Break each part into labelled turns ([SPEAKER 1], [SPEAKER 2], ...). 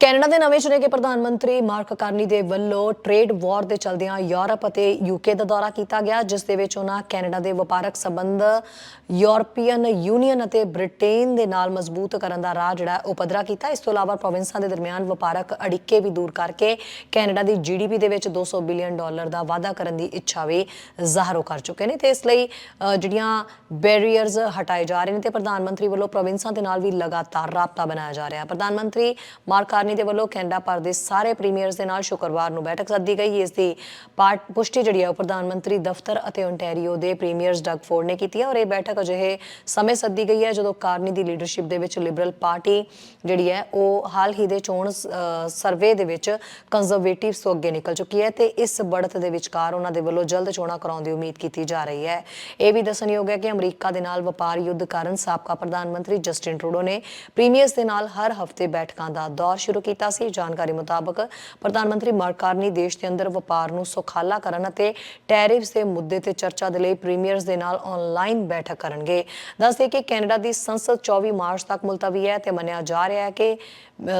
[SPEAKER 1] Canada ਦੇ ਨਵੇਂ ਚੁਣੇ ਗਏ ਪ੍ਰਧਾਨ ਮੰਤਰੀ ਮਾਰਕ ਕਾਰਨੀ ਦੇ ਵੱਲੋਂ ਟ੍ਰੇਡ ਵਾਰ ਦੇ ਚਲਦਿਆਂ ਯੂਰਪ ਅਤੇ ਯੂਕੇ ਦਾ ਦੌਰਾ ਕੀਤਾ ਗਿਆ, ਜਿਸ ਦੇ ਵਿੱਚ ਉਹਨਾਂ ਕੈਨੇਡਾ ਦੇ ਵਪਾਰਕ ਸੰਬੰਧ, ਯੂਰਪੀਅਨ ਯੂਨੀਅਨ ਅਤੇ ਬ੍ਰਿਟੇਨ ਦੇ ਨਾਲ ਮਜ਼ਬੂਤ ਕਰਨ ਦਾ ਰਾਹ ਜਿਹੜਾ ਉਹ ਪੱਧਰਾ ਕੀਤਾ। ਇਸ ਤੋਂ ਇਲਾਵਾ ਪ੍ਰੋਵਿੰਸਾਂ ਦੇ ਦਰਮਿਆਨ ਵਪਾਰਕ ਅੜਿੱਕੇ ਵੀ ਦੂਰ ਕਰਕੇ ਕੈਨੇਡਾ ਦੀ ਜੀਡੀਪੀ ਦੇ ਵਿੱਚ 200 ਬਿਲੀਅਨ ਡਾਲਰ ਦਾ ਵਾਅਦਾ ਕਰਨ ਦੀ ਇੱਛਾ ਵੀ ਜ਼ਾਹਰੋ ਕਰ ਚੁੱਕੇ ਨੇ ਤੇ ਇਸ ਲਈ ਜਿਹੜੀਆਂ ਬੈਰੀਅਰਸ ਹਟਾਏ ਜਾ ਰਹੇ ਨੇ ਤੇ ਪ੍ਰਧਾਨ ਮੰਤਰੀ ਵੱਲੋਂ ਪ੍ਰੋਵਿੰਸਾਂ ਦੇ ਨਾਲ ਵੀ ਲਗਾਤਾਰ ਰਾਬਤਾ ਬਣਾਇਆ ਜਾ ਰਿਹਾ। ਹੈ ਪ੍ਰਧਾਨ ਮੰਤਰੀ ਮਾਰਕ ਕਾਰਨੀ ਦੇ ਵੱਲੋਂ ਕੈਨੇਡਾ ਭਰ ਦੇ ਸਾਰੇ ਪ੍ਰੀਮੀਅਰਸ ਦੇ ਨਾਲ ਸ਼ੁੱਕਰਵਾਰ ਨੂੰ ਬੈਠਕ ਸੱਦੀ ਗਈ। ਇਸ ਦੀ ਪਾਰਟ ਪੁਸ਼ਟੀ ਜਿਹੜੀ ਹੈ ਪ੍ਰਧਾਨ ਮੰਤਰੀ ਦਫ਼ਤਰ ਅਤੇ ਓਨਟਾਰੀਓ ਦੇ ਪ੍ਰੀਮੀਅਰਸ ਡਗ ਫੋਰਡ ਨੇ ਕੀਤੀ ਹੈ ਔਰ ਇਹ ਬੈਠਕ ਅਜਿਹੇ ਸਮੇਂ ਸੱਦੀ ਗਈ ਹੈ ਜਦੋਂ ਕਾਰਨੀ ਦੀ ਲੀਡਰਸ਼ਿਪ ਦੇ ਵਿੱਚ ਲਿਬਰਲ ਪਾਰਟੀ ਜਿਹੜੀ ਹੈ ਉਹ ਹਾਲ ਹੀ ਦੇ ਚੋਣ ਸਰਵੇ ਦੇ ਵਿੱਚ ਕੰਜ਼ਰਵੇਟਿਵਸ ਤੋਂ ਅੱਗੇ ਨਿਕਲ ਚੁੱਕੀ ਹੈ ਤੇ ਇਸ ਬੜਤ ਦੇ ਵਿਚਕਾਰ ਉਹਨਾਂ ਦੇ ਵੱਲੋਂ ਜਲਦ ਚੋਣਾਂ ਕਰਾਉਣ ਦੀ ਉਮੀਦ ਕੀਤੀ ਜਾ ਰਹੀ ਹੈ। ਇਹ ਵੀ ਦੱਸਣਯੋਗ ਹੈ ਕਿ ਅਮਰੀਕਾ ਦੇ ਨਾਲ ਵਪਾਰ ਯੁੱਧ ਕਾਰਨ ਸਾਬਕਾ ਪ੍ਰਧਾਨ ਮੰਤਰੀ ਜਸਟਿਨ ਟਰੂਡੋ ਨੇ ਪ੍ਰੀਮੀਅਰਸ ਦੇ ਨਾਲ ਹਰ ਹਫ਼ਤੇ ਬੈਠਕਾਂ ਦਾ ਦੌਰ ਸ਼ੁਰੂ ਕੀਤਾ ਸੀ। ਜਾਣਕਾਰੀ ਮੁਤਾਬਕ ਪ੍ਰਧਾਨ ਮੰਤਰੀ ਮਾਰਕ ਕਾਰਨੀ ਦੇਸ਼ ਦੇ ਅੰਦਰ ਵਪਾਰ ਨੂੰ ਸੁਖਾਲਾ ਕਰਨ ਅਤੇ ਟੈਰਿਫਸ ਦੇ ਮੁੱਦੇ ਤੇ ਚਰਚਾ ਦੇ ਲਈ ਪ੍ਰੀਮੀਅਰਸ ਦੇ ਨਾਲ ਆਨਲਾਈਨ ਬੈਠਕ ਕਰਨਗੇ। ਦੱਸਦੇ ਕਿ ਕੈਨੇਡਾ ਦੀ ਸੰਸਦ 24 ਮਾਰਚ ਤੱਕ ਮੁਲਤਵੀ ਹੈ ਤੇ ਮੰਨਿਆ ਜਾ ਰਿਹਾ ਹੈ ਕਿ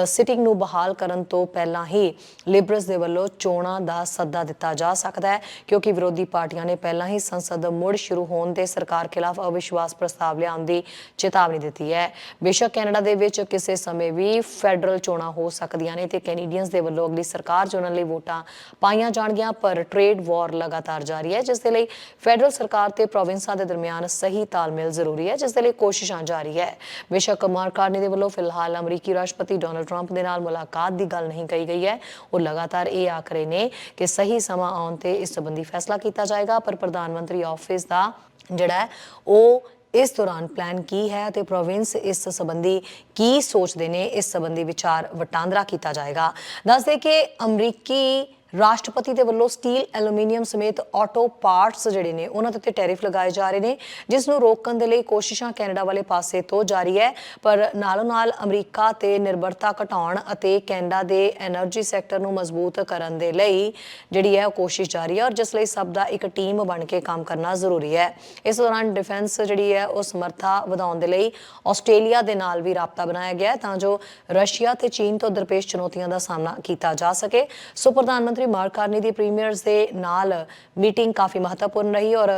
[SPEAKER 1] ਸਿਟਿੰਗ ਨੂੰ ਬਹਾਲ ਕਰਨ ਤੋਂ ਪਹਿਲਾਂ ਹੀ ਲਿਬਰਲਸ ਦੇ ਵੱਲੋਂ ਚੋਣਾਂ ਦਾ ਸੱਦਾ ਦਿੱਤਾ ਜਾ ਸਕਦਾ ਹੈ, ਕਿਉਂਕਿ ਵਿਰੋਧੀ ਪਾਰਟੀਆਂ ਨੇ ਪਹਿਲਾਂ ਹੀ ਸੰਸਦ ਮੁੜ ਸ਼ੁਰੂ ਹੋਣ ਤੇ ਸਰਕਾਰ ਖਿਲਾਫ ਅਵਿਸ਼ਵਾਸ ਪ੍ਰਸਤਾਵ ਲਿਆਉਣ ਦੀ ਚੇਤਾਵਨੀ ਦਿੱਤੀ ਹੈ। ਬੇਸ਼ੱਕ ਕੈਨੇਡਾ ਦੇ ਵਿੱਚ ਕਿਸੇ ਸਮੇਂ ਵੀ ਫੈਡਰਲ ਚੋਣਾਂ ਹੋ ਸਕਦੀਆਂ ਨੇ ਤੇ ਕੈਨੇਡੀਅਨਸ ਦੇ ਵੱਲੋਂ ਅਗਲੀ ਸਰਕਾਰ ਚੁਣਨ ਲਈ ਵੋਟਾਂ ਪਾਈਆਂ ਜਾਣਗੀਆਂ, ਪਰ ਟ੍ਰੇਡ ਵਾਰ ਲਗਾਤਾਰ ਜਾਰੀ ਹੈ, ਜਿਸ ਦੇ ਲਈ ਫੈਡਰਲ ਸਰਕਾਰ ਤੇ ਪ੍ਰੋਵਿੰਸਾਂ ਦੇ ਦਰਮਿਆਨ ਸਹੀ ਤਾਲਮੇਲ ਜ਼ਰੂਰੀ ਹੈ, ਜਿਸ ਦੇ ਲਈ ਕੋਸ਼ਿਸ਼ਾਂ ਜਾਰੀ ਹੈ। ਬੇਸ਼ੱਕ ਮਾਰਕ ਕਾਰਨੀ ਦੇ ਵੱਲੋਂ ਫਿਲਹਾਲ ਅਮਰੀਕੀ ਰਾਸ਼ਟਰਪਤੀ ਡੋਨਲਡ ਟਰੰਪ ਦੇ ਨਾਲ ਮੁਲਾਕਾਤ ਦੀ ਗੱਲ ਨਹੀਂ ਕਹੀ ਗਈ ਹੈ। ਉਹ ਲਗਾਤਾਰ ਇਹ ਆਖ ਰਹੇ ਨੇ ਕਿ ਸਹੀ ਸਮਾਂ ਆਉਣ ਤੇ ਇਸ ਸੰਬੰਧੀ ਫੈਸਲਾ ਕੀਤਾ ਜਾਏਗਾ, ਪਰ ਪ੍ਰਧਾਨ ਮੰਤਰੀ ਆਫਿਸ ਦਾ ਜਿਹੜਾ ਹੈ, ਉਹ ਇਸ ਦੌਰਾਨ ਪਲਾਨ ਕੀ ਹੈ ਅਤੇ ਪ੍ਰੋਵਿੰਸ ਇਸ ਸੰਬੰਧੀ ਕੀ ਸੋਚਦੇ ਨੇ? ਇਸ ਸੰਬੰਧੀ ਵਿਚਾਰ ਵਟਾਂਦਰਾ ਕੀਤਾ ਜਾਏਗਾ। ਦੱਸਦੇ ਕਿ ਅਮਰੀਕੀ ਰਾਸ਼ਟਰਪਤੀ ਦੇ ਵੱਲੋਂ ਸਟੀਲ, ਐਲੂਮੀਨੀਅਮ ਸਮੇਤ ਆਟੋ ਪਾਰਟਸ ਜਿਹੜੇ ਨੇ, ਉਹਨਾਂ ਦੇ ਉੱਤੇ ਟੈਰਿਫ ਲਗਾਏ ਜਾ ਰਹੇ ਨੇ ਜਿਸ ਨੂੰ ਰੋਕਣ ਦੇ ਲਈ ਕੋਸ਼ਿਸ਼ਾਂ ਕੈਨੇਡਾ ਵਾਲੇ ਪਾਸੇ ਤੋਂ ਜਾਰੀ ਹੈ। ਪਰ ਨਾਲੋਂ ਨਾਲ ਅਮਰੀਕਾ ਤੇ ਨਿਰਭਰਤਾ ਘਟਾਉਣ ਅਤੇ ਕੈਨੇਡਾ ਦੇ એનર્ਜੀ ਸੈਕਟਰ ਨੂੰ ਮਜ਼ਬੂਤ ਕਰਨ ਦੇ ਲਈ ਜਿਹੜੀ ਹੈ, ਉਹ ਕੋਸ਼ਿਸ਼ ਜਾਰੀ ਹੈ ਔਰ ਜਿਸ ਲਈ ਸਭ ਦਾ ਇੱਕ ਟੀਮ ਬਣ ਕੇ ਕੰਮ ਕਰਨਾ ਜ਼ਰੂਰੀ ਹੈ। ਇਸ ਦੌਰਾਨ ਡਿਫੈਂਸ ਜਿਹੜੀ ਹੈ, ਉਹ ਸਮਰੱਥਾ ਵਧਾਉਣ ਦੇ ਲਈ ਆਸਟ੍ਰੇਲੀਆ ਦੇ ਨਾਲ ਵੀ ਰਾਬਤਾ ਬਣਾਇਆ ਗਿਆ ਹੈ ਤਾਂ ਜੋ ਰਸ਼ੀਆ ਤੇ ਚੀਨ ਤੋਂ ਦਰਪੇਸ਼ ਚੁਣੌਤੀਆਂ ਦਾ ਸਾਹਮਣਾ ਕੀਤਾ ਜਾ ਸਕੇ। ਸੋ ਪ੍ਰਧਾਨ ਮੰਤਰੀ ਮੰਤਰੀ ਮਾਰਕ ਕਾਰਨੀ ਦੀ ਪ੍ਰੀਮੀਅਰਸ ਦੇ ਨਾਲ ਮੀਟਿੰਗ ਕਾਫੀ ਮਹੱਤਵਪੂਰਨ ਰਹੀ ਔਰ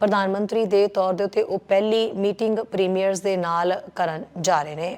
[SPEAKER 1] ਪ੍ਰਧਾਨ ਮੰਤਰੀ ਦੇ ਤੌਰ ਦੇ ਉੱਤੇ ਉਹ ਪਹਿਲੀ ਮੀਟਿੰਗ ਪ੍ਰੀਮੀਅਰਸ ਦੇ ਨਾਲ ਕਰਨ ਜਾ ਰਹੇ ਨੇ।